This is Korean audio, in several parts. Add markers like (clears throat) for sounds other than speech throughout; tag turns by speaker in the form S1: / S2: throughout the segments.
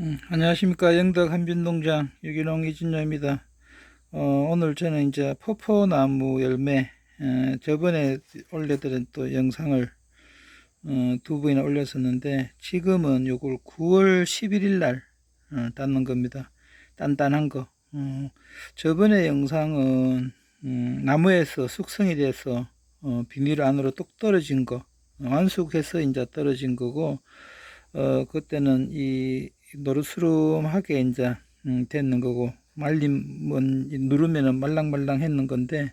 S1: 음, 안녕하십니까 영덕 한빈농장 유기농 이진여입니다. 어, 오늘 저는 이제 포포나무 열매 에, 저번에 올려드린 또 영상을 어, 두 번이나 올렸었는데 지금은 요걸 9월 11일 날 어, 땄는 겁니다. 단단한 거. 어, 저번에 영상은 음, 나무에서 숙성이 돼서 어, 비닐 안으로 뚝 떨어진 거 어, 완숙해서 이제 떨어진 거고 어, 그때는 이 노르스름하게 이제 음, 됐는 거고 말리면 누르면은 말랑말랑 했는 건데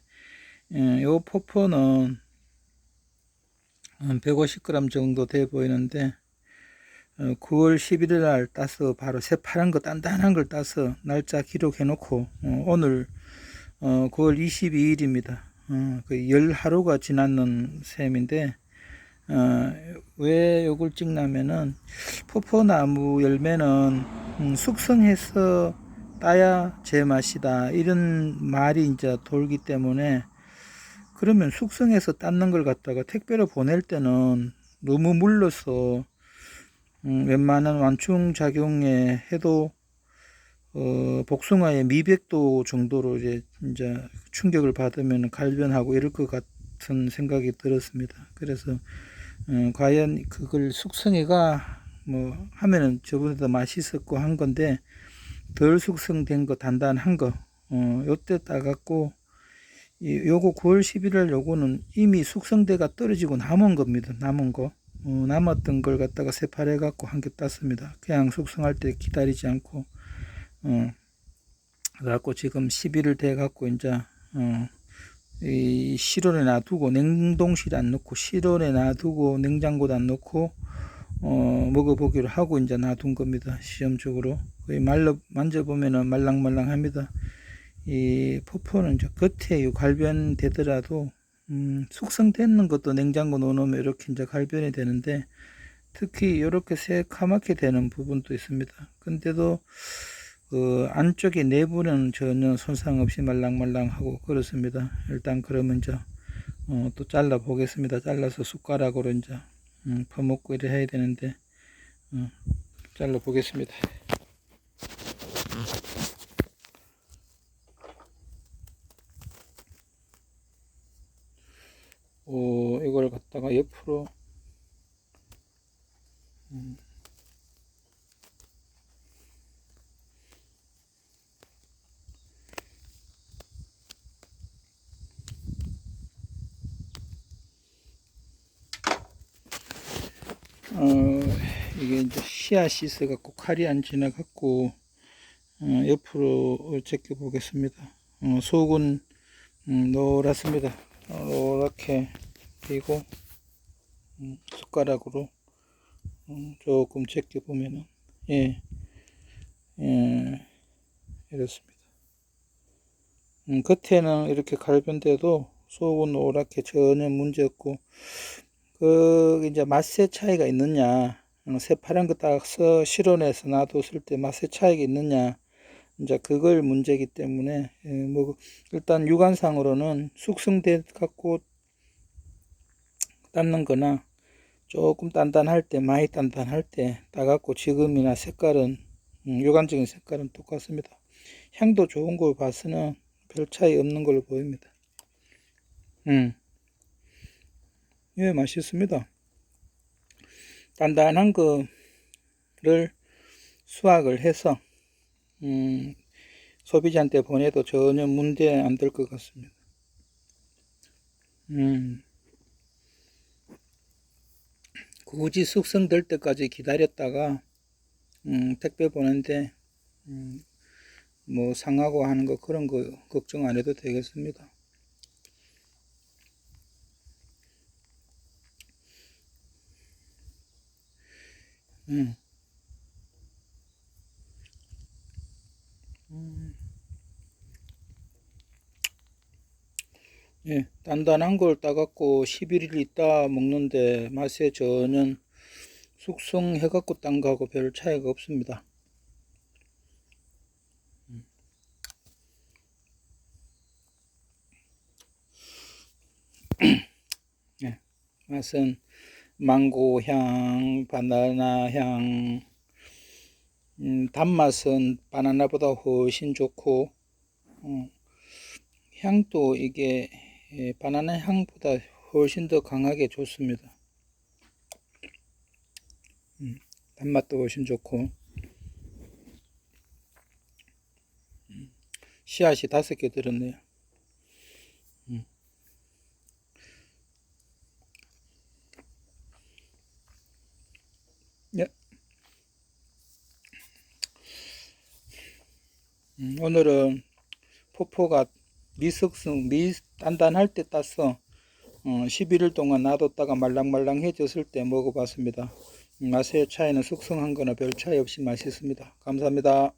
S1: 예, 요 포포는 한 150g 정도 돼 보이는데 어, 9월 11일 날 따서 바로 새파란 거 단단한 걸 따서 날짜 기록해 놓고 어, 오늘 어, 9월 22일입니다. 어, 그열 하루가 지났는 셈인데 어, 왜 요걸 찍냐면은 포포나무 열매는 음, 숙성해서 따야 제맛이다 이런 말이 이제 돌기 때문에 그러면 숙성해서 땄는 걸 갖다가 택배로 보낼 때는 너무 물러서 음, 웬만한 완충 작용에 해도 어, 복숭아의 미백도 정도로 이제 이제 충격을 받으면 갈변하고 이럴 것 같은 생각이 들었습니다. 그래서 어, 과연 그걸 숙성해가 뭐 하면은 저번에도 맛있었고 한 건데 덜 숙성된 거 단단한 거 어, 요때 따갖고 이, 요거 9월 11일 요거는 이미 숙성대가 떨어지고 남은 겁니다. 남은 거 어, 남았던 걸 갖다가 세파해 갖고 한 개 땄습니다. 그냥 숙성할 때 기다리지 않고 어, 그래갖고 지금 11일 돼 갖고 이제 어, 이 실온에 놔두고 냉동실에 안 넣고 실온에 놔두고 냉장고도 안 넣고 어, 먹어보기로 하고 이제 놔둔 겁니다. 시험적으로 거의 말로 만져보면은 말랑말랑합니다. 이 포포는 이제 겉에 이 갈변 되더라도 음, 숙성되는 것도 냉장고 넣어놓으면 이렇게 이제 갈변이 되는데 특히 이렇게 새카맣게 되는 부분도 있습니다. 근데도 그 안쪽에 내부는 전혀 손상 없이 말랑말랑하고 그렇습니다. 일단 그러면 이제 어, 또 잘라 보겠습니다. 잘라서 숟가락으로 이제 음, 퍼먹고 이래 해야 되는데 어, 잘라 보겠습니다. 오, 이걸 갖다가 옆으로 음, 어, 이게 이제 씨앗이 있어갖고 칼이 안 지나갖고 어, 옆으로 제껴 보겠습니다. 어, 속은 음, 노랗습니다. 어, 노랗게 그리고 음, 숟가락으로 음, 조금 제껴 보면은 예, 예 이렇습니다. 음, 겉에는 이렇게 갈변돼도 속은 노랗게 전혀 문제 없고 그 이제 맛의 차이가 있느냐 어, 새파란 거 딱서 실온에서 놔뒀을 때 맛의 차이가 있느냐 이제 그걸 문제기 때문에 예, 뭐 일단 육안상으로는 숙성돼 갖고 닦는 거나 조금 단단할 때 많이 단단할 때 따갖고 지금이나 색깔은 음, 육안적인 색깔은 똑같습니다 향도 좋은 걸 봐서는 별 차이 없는 걸로 보입니다 음. 예, 맛있습니다. 단단한 거를 수확을 해서 음, 소비자한테 보내도 전혀 문제 안 될 것 같습니다. 음, 굳이 숙성될 때까지 기다렸다가 음, 택배 보는데 음, 뭐 상하고 하는 거 그런 거 걱정 안 해도 되겠습니다. 음. 음. 예, 단단한 걸 따갖고 11일 있다 먹는데 맛에 전혀 숙성해갖고 딴 거하고 별 차이가 없습니다. 음. (clears throat) 예, 맛은 망고 향, 바나나 향, 음, 단맛은 바나나보다 훨씬 좋고, 어, 향도 이게 예, 바나나 향보다 훨씬 더 강하게 좋습니다. 음, 단맛도 훨씬 좋고, 음, 씨앗이 다섯 개 들었네요. 음, 오늘은 포포가 미숙성, 미 단단할 때 따서 어, 11일 동안 놔뒀다가 말랑말랑해졌을 때 먹어봤습니다. 음, 맛의 차이는 숙성한 거나 별 차이 없이 맛있습니다. 감사합니다.